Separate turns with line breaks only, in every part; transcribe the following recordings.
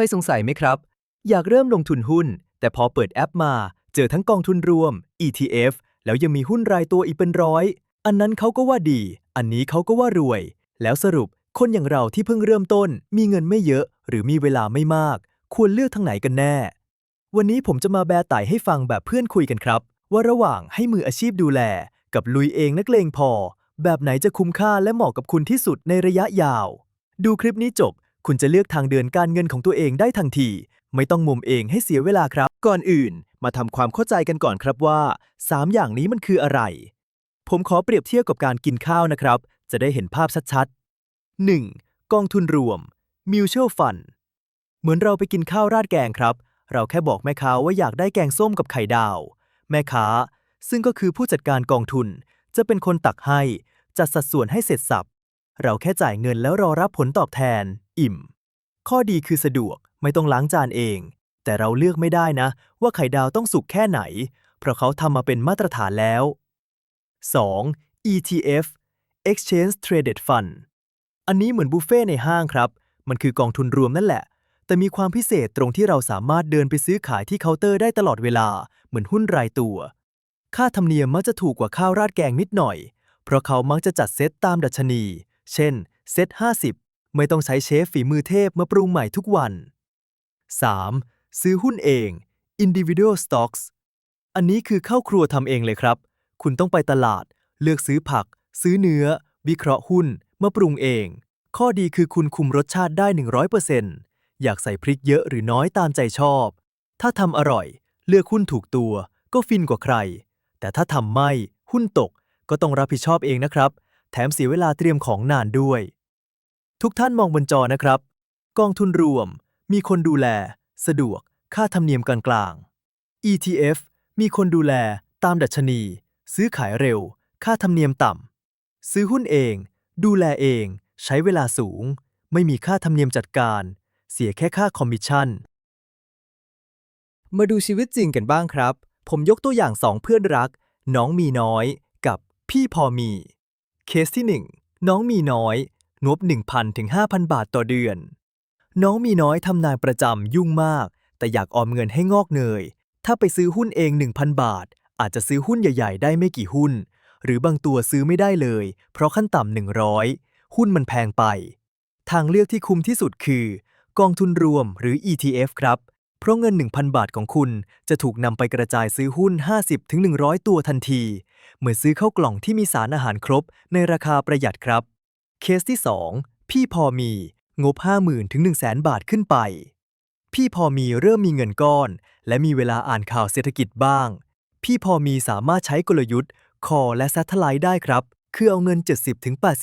เคยสงสัยไหมครับ อยากเริ่มลงทุนหุ้น แต่พอเปิดแอปมา เจอทั้งกองทุนรวม ETF แล้วยังมีหุ้นรายตัวอีกเป็นร้อย อันนั้นเขาก็ว่าดี อันนี้เขาก็ว่ารวย แล้วสรุปคนอย่างเราที่เพิ่งเริ่มต้น มีเงินไม่เยอะ หรือมีเวลาไม่มาก ควรเลือกทางไหนกันแน่ วันนี้ผมจะมาแบไต่ให้ฟังแบบเพื่อนคุยกันครับ ว่าระหว่างให้มืออาชีพดูแล กับลุยเองนักเลงพอ แบบไหนจะคุ้มค่าและเหมาะกับคุณที่สุดในระยะยาว ดูคลิปนี้จบ คุณจะเลือกทางเดินการเงินของตัวเองได้ทันที ไม่ต้องมุมเองให้เสียเวลาครับ ก่อนอื่น มาทำความเข้าใจกันก่อนครับว่า 3 อย่างนี้มันคืออะไร ผมขอเปรียบเทียบกับการกินข้าวนะครับ จะได้เห็นภาพชัดๆ 1. กองทุนรวม Mutual Fund เหมือนเราไปกินข้าวราดแกงครับ เราแค่บอกแม่ค้าว่าอยากได้แกงส้มกับไข่ดาว แม่ค้า ซึ่งก็คือผู้จัดการกองทุน จะเป็นคนตักให้ จัดสัดส่วนให้เสร็จสับ เราแค่จ่ายเงินแล้วรอรับผลตอบแทน อิ่ม ข้อดีคือสะดวกไม่ต้องล้างจานเอง แต่เราเลือกไม่ได้นะ ว่าไข่ดาวต้องสุกแค่ไหน เพราะเขาทำมาเป็นมาตรฐานแล้ว 2. ETF Exchange Traded Fund อันนี้เหมือนบุฟเฟ่ในห้างครับ มันคือกองทุนรวมนั่นแหละ แต่มีความพิเศษตรงที่เราสามารถเดินไปซื้อขายที่เคาน์เตอร์ได้ตลอดเวลา เหมือนหุ้นรายตัว ค่าธรรมเนียมมักจะถูกกว่าข้าวราดแกงนิดหน่อย เพราะเขามักจะจัดเซตตามดัชนี เช่น เซต50 ไม่ต้องใช้เชฟฝีมือเทพมาปรุงใหม่ทุกวัน 3. ซื้อหุ้นเอง individual stocks อันนี้คือเข้าครัวทำเองเลยครับ คุณต้องไปตลาด เลือกซื้อผัก ซื้อเนื้อ วิเคราะห์หุ้น มาปรุงเอง ข้อดีคือคุณคุมรสชาติได้ 100%อยากใส่พริกเยอะหรือน้อยตามใจชอบ ถ้าทำอร่อย เลือกหุ้นถูกตัว ก็ฟินกว่าใคร แต่ถ้าทำไม่ หุ้นตก ก็ต้องรับผิดชอบเองนะครับ แถมเสียเวลาเตรียมของนานด้วย ทุกท่านมองบนจอนะครับ กองทุนรวม มีคนดูแล สะดวก ค่าธรรมเนียมกลางๆ ETF มีคนดูแล ตามดัชนี ซื้อขายเร็ว ค่าธรรมเนียมต่ำ ซื้อหุ้นเอง ดูแลเอง ใช้เวลาสูง ไม่มีค่าธรรมเนียมจัดการ เสียแค่ค่าคอมมิชชั่น มาดูชีวิตจริงกันบ้างครับ ผมยกตัวอย่างสองเพื่อนรัก น้องมีน้อย กับพี่พอมี เคสที่ 1 น้องมีน้อย งบ 1,000ถึง5,000 บาทต่อเดือน น้องมีน้อยทำงานประจำยุ่งมาก แต่อยากออมเงินให้งอกเงย ถ้าไปซื้อหุ้นเอง 1,000 บาท อาจจะซื้อหุ้นใหญ่ๆ ได้ไม่กี่หุ้น หรือบางตัวซื้อไม่ได้เลย เพราะขั้นต่ำ100 หุ้นมันแพงไป ทางเลือกที่คุ้มที่สุดคือ กองทุนรวมหรือ ETF ครับ เพราะเงิน 1,000 บาทของคุณจะถูกนำไปกระจายซื้อหุ้น 50-100 ตัวทันที เหมือนซื้อเข้ากล่องที่มีสารอาหารครบในราคาประหยัดครับ เคสที่ 2 พี่พอมี งบ 50,000 ถึง 100,000 บาทขึ้นไป พี่พอมีเริ่มมีเงินก้อน และมีเวลาอ่านข่าวเศรษฐกิจบ้าง พี่พอมีสามารถใช้กลยุทธ์ คอและ Satellite ได้ครับ คือเอาเงิน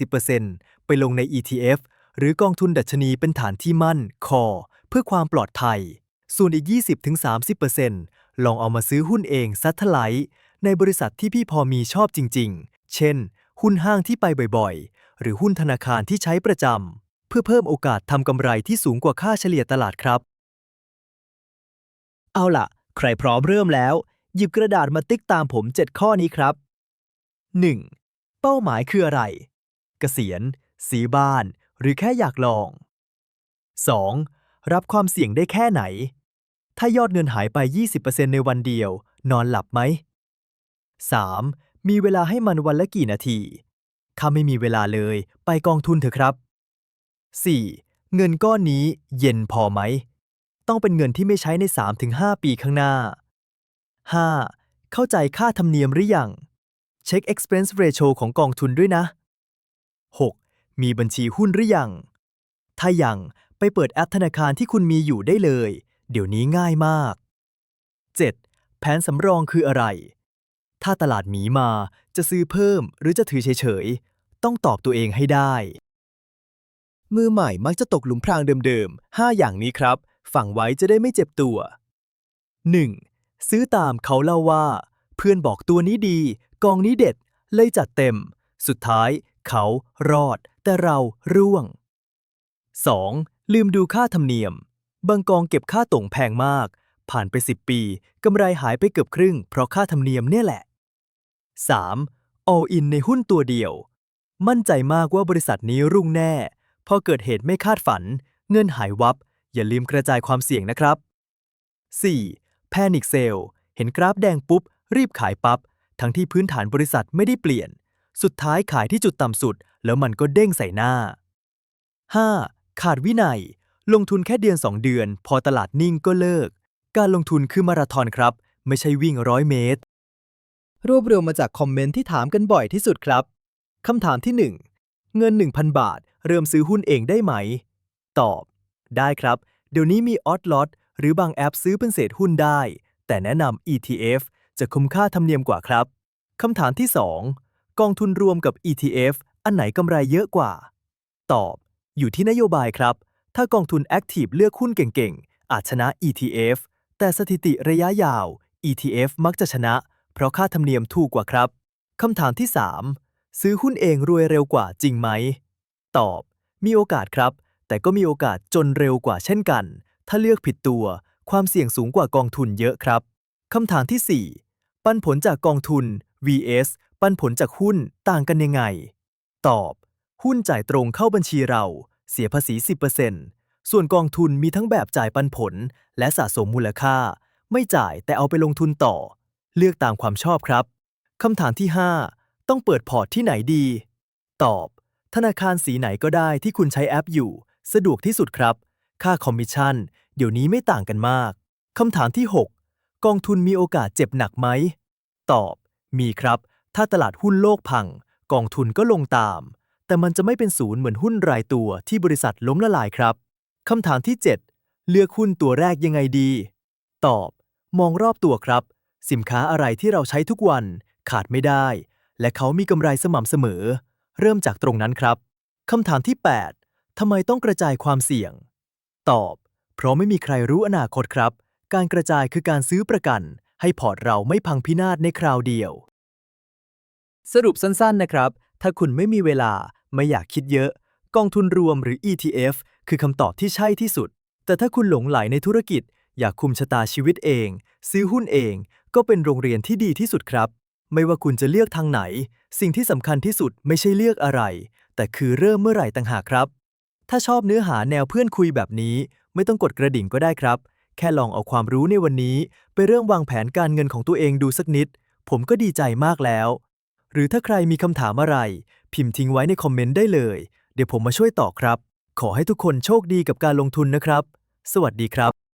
70-80%ไปลงใน ETF หรือกองทุนดัชนีเป็นฐานที่มั่น คอ เพื่อความปลอดภัย ส่วนอีก 20-30%ลองเอามาซื้อหุ้นเอง Satellite ในบริษัทที่พี่พอมีชอบจริง ๆ เช่น หุ้นห้างที่ไปบ่อยๆ หรือหุ้นธนาคารที่ใช้ประจำ เพื่อเพิ่มโอกาสทำกำไรที่สูงกว่าค่าเฉลี่ยตลาดครับ เอาล่ะ ใครพร้อมเริ่มแล้ว หยิบกระดาษมาติ๊กตามผม 7 ข้อนี้ครับ 1. เป้าหมายคืออะไร เกษียณซื้อบ้าน หรือแค่อยากลอง 2. รับความเสี่ยงได้แค่ไหน ถ้ายอดเงินหายไป 20%ในวันเดียว นอนหลับไหม 3. มีเวลาให้มันวันละกี่นาที ถ้าไม่มีเวลาเลย ไปกองทุนเถอะครับ 4. เงินก้อนนี้เย็นพอไหม ต้องเป็นเงินที่ไม่ใช้ใน 3-5 ปีข้างหน้า 5. เข้าใจค่าธรรมเนียมหรือยัง เช็ค expense ratio ของกองทุนด้วยนะ 6. มีบัญชีหุ้นหรือยัง ถ้ายังไปเปิดแอปธนาคารที่คุณมีอยู่ได้เลย เดี๋ยวนี้ง่ายมาก 7. แผนสำรองคืออะไร ถ้าตลาดหมีมาจะซื้อเพิ่มหรือจะถือเฉยๆ ต้องตอบตัวเองให้ได้ มือใหม่มักจะตกหลุมพรางเดิมๆ 5 อย่างนี้ครับ ฝังไว้จะได้ไม่เจ็บตัว 1. ซื้อตามเขาเล่าว่า เพื่อนบอกตัวนี้ดี กองนี้เด็ด เลยจัดเต็ม สุดท้าย เขารอด แต่เราร่วง 2. ลืมดูค่าธรรมเนียม บางกองเก็บค่าต่งแพงมาก ผ่านไป 10 ปีกำไรหายไปเกือบครึ่ง เพราะค่าธรรมเนียมเนี่ยแหละ 3. all in ในหุ้นตัวเดียว มั่นใจมากว่าบริษัทนี้รุ่งแน่ พอเกิดเหตุไม่คาดฝัน เงินหายวับ อย่าลืมกระจายความเสี่ยงนะครับ 4. Panic Sale เห็นกราฟแดงปุ๊บ รีบขายปับ๊บ ทั้งที่พื้นฐานบริษัทไม่ได้เปลี่ยน สุดท้ายขายที่จุดต่ำสุด แล้วมันก็เด้งใส่หน้า 5. ขาดวินัย ลงทุนแค่เดือน 2 เดือน พอตลาดนิ่งก็เลิก การลงทุนคือมาราธอนครับ ไม่ใช่วิ่งร้อยเมตร รวบรวมมาจากคอมเมนต์ที่ถามกันบ่อยที่สุดครับ คำถามที่ 1 เงิน 1,000 บาท เริ่มซื้อหุ้นเองได้ไหม ตอบ ได้ครับ เดี๋ยวนี้มีออ t ล o ตหรือบางแอปซื้อเป็นเศษหุ้นได้ แต่แนะนำ ETF จะคุ้มค่าธรรมเนียมกว่าครับคำถามที่ 2 กองทุนรวมกับ ETF อันไหนกำไรเยอะกว่า ตอบ อยู่ที่นโยบายครับ ถ้ากองทุน Active เลือกหุ้นเก่งๆ อาจชนะ ETF แต่สถิติระยะยาว ETF มักจะชนะ เพราะค่าธรรมเนียมถูกกว่าครับคำถามที่ 3 ซื้อหุ้นเองรวยเร็วกว่าจริงไหม ตอบ มีโอกาสครับ แต่ก็มีโอกาสจนเร็วกว่าเช่นกัน ถ้าเลือกผิดตัว ความเสี่ยงสูงกว่ากองทุนเยอะครับ คำถามที่ 4 ปันผลจากกองทุน vs ปันผลจากหุ้นต่างกันยังไง ตอบ หุ้นจ่ายตรงเข้าบัญชีเรา เสียภาษี 10%ส่วนกองทุนมีทั้งแบบจ่ายปันผล และสะสมมูลค่า ไม่จ่ายแต่เอาไปลงทุนต่อ เลือกตามความชอบครับ คำถามที่ 5 ต้องเปิดพอร์ตที่ไหนดี ตอบ ธนาคารสีไหนก็ได้ที่คุณใช้แอปอยู่ สะดวกที่สุดครับ ค่าคอมมิชชั่น เดี๋ยวนี้ไม่ต่างกันมากคำถามที่ 6 กองทุนมีโอกาสเจ็บหนักไหม ตอบ มีครับ ถ้าตลาดหุ้นโลกพัง กองทุนก็ลงตาม แต่มันจะไม่เป็นศูนย์เหมือนหุ้นรายตัวที่บริษัทล้มละลายครับคำถามที่ 7 เลือกหุ้นตัวแรกยังไงดี ตอบ มองรอบตัวครับ สินค้าอะไรที่เราใช้ทุกวัน ขาดไม่ได้ และเขามีกำไรสม่ำเสมอ เริ่มจากตรงนั้นครับคำถามที่ 8 ทำไมต้องกระจายความเสี่ยง ตอบ เพราะไม่มีใครรู้อนาคตครับ การกระจายคือการซื้อประกัน ให้พอร์ตเราไม่พังพินาศในคราวเดียว สรุปสั้นๆนะครับ ถ้าคุณไม่มีเวลาไม่อยากคิดเยอะ กองทุนรวมหรือ ETF คือคำตอบที่ใช่ที่สุด แต่ถ้าคุณหลงไหลในธุรกิจ อยากคุมชะตาชีวิตเอง ซื้อหุ้นเอง ก็เป็นโรงเรียนที่ดีที่สุดครับ ไม่ว่าคุณจะเลือกทางไหน สิ่งที่สำคัญที่สุดไม่ใช่เลือกอะไร แต่คือเริ่มเมื่อไหร่ต่างหากครับ ถ้าชอบเนื้อหาแนวเพื่อนคุยแบบนี้ ไม่ต้องกดกระดิ่งก็ได้ครับ แค่ลองเอาความรู้ในวันนี้ ไปเริ่มวางแผนการเงินของตัวเองดูสักนิด ผมก็ดีใจมากแล้ว หรือถ้าใครมีคำถามอะไร พิมพ์ทิ้งไว้ในคอมเมนต์ได้เลย เดี๋ยวผมมาช่วยตอบครับ ขอให้ทุกคนโชคดีกับการลงทุนนะครับ สวัสดีครับ